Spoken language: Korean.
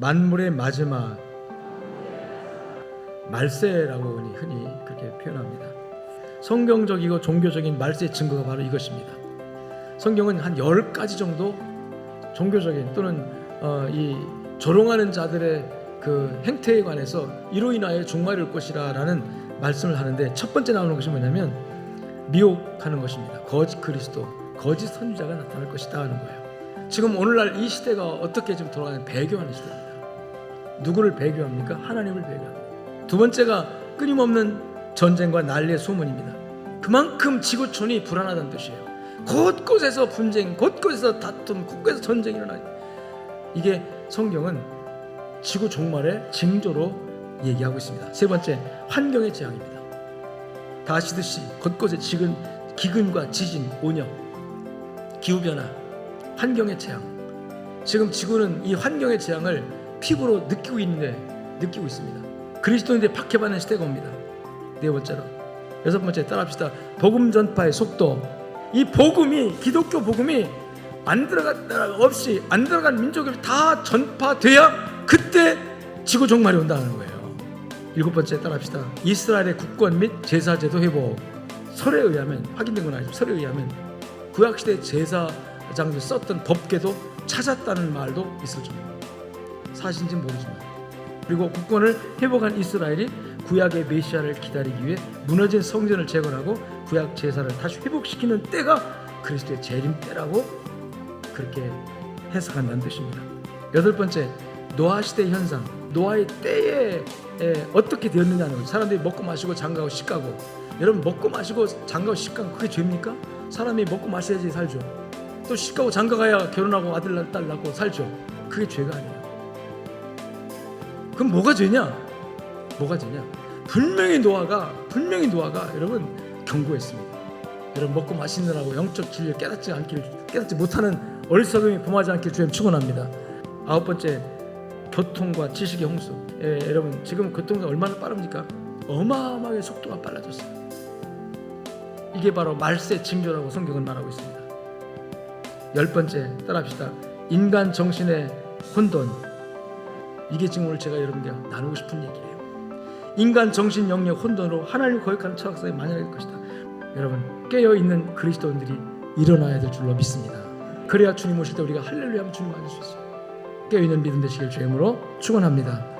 만물의 마지막 말세라고 흔히, 그렇게 표현합니다. 성경적이고 종교적인 말세 증거가 바로 이것입니다. 성경은 한 10가지 정도 종교적인 또는 어, 이 조롱하는 자들의 그 행태에 관해서 이로 인하여 종말이 올 것이라라는 말씀을 하는데 첫 번째 나오는 것이 뭐냐면 미혹하는 것입니다. 거짓 그리스도, 거짓 선지자가 나타날 것이다 하는 거예요. 지금 오늘날 이 시대가 어떻게 지금 돌아가는 배교하는 시대입니다. 누구를 배교합니까? 하나님을 배교합니다. 두 번째가 끊임없는 전쟁과 난리의 소문입니다. 그만큼 지구촌이 불안하다는 뜻이에요. 곳곳에서 분쟁, 곳곳에서 다툼, 곳곳에서 전쟁이 일어나. 이게 성경은 지구 종말의 징조로 얘기하고 있습니다. 세 번째, 환경의 재앙입니다. 다 아시듯이 곳곳에 지금 기근과 지진, 오염, 기후 변화, 환경의 재앙. 지금 지구는 이 환경의 재앙을 피부로 느끼고 있는데 느끼고 있습니다. 그리스도인들이 박해받는 시대가 옵니다. 네 번째로 여섯 번째 따라합시다. 복음 전파의 속도. 이 복음이 기독교 복음이 안 들어간 없이 안 들어간 민족이 다 전파돼야 그때 지구 종말이 온다는 거예요. 일곱 번째 따라합시다. 이스라엘의 국권 및 제사제도 회복. 설에 의하면 확인된 건 아니지만 설에 의하면 구약 시대 제사장들 썼던 법궤도 찾았다는 말도 있을 정도. 사실인지 모르지만 그리고 국권을 회복한 이스라엘이 구약의 메시아를 기다리기 위해 무너진 성전을 재건하고 구약 제사를 다시 회복시키는 때가 그리스도의 재림 때라고 그렇게 해석한다는 뜻입니다. 여덟 번째 노아 시대 현상, 노아의 때에 에, 어떻게 되었느냐는 거죠. 사람들이 먹고 마시고 장가고 시가고 여러분 먹고 마시고 장가고 시가고 그게 죄입니까? 사람이 먹고 마셔야지 살죠. 또 시가고 장가가야 결혼하고 아들 낳- 딸 낳고 살죠. 그게 죄가 아니에요. 그럼 뭐가 죄냐? 뭐가 죄냐? 분명히 노아가 분명히 노아가 여러분 경고했습니다. 여러분 먹고 마시느라고 영적 진리를 깨닫지 않기를 깨닫지 못하는 어리석음이 범하지 않기를 주님 축원합니다. 아홉 번째 교통과 지식의 홍수. 예, 여러분 지금 교통이 얼마나 빠릅니까? 어마어마하게 속도가 빨라졌어요. 이게 바로 말세 징조라고 성경은 말하고 있습니다. 열 번째 따라합시다. 인간 정신의 혼돈. 이게 지금 오늘 제가 여러분께 나누고 싶은 얘기예요. 인간 정신 영역 혼돈으로 하나님을 거역하는 철학성이 만연할 것이다. 여러분 깨어 있는 그리스도인들이 일어나야 될 줄로 믿습니다. 그래야 주님 오실 때 우리가 할렐루야 하면 주님 맞을 수 있어요. 깨어 있는 믿음 되시길 주임으로 축원합니다.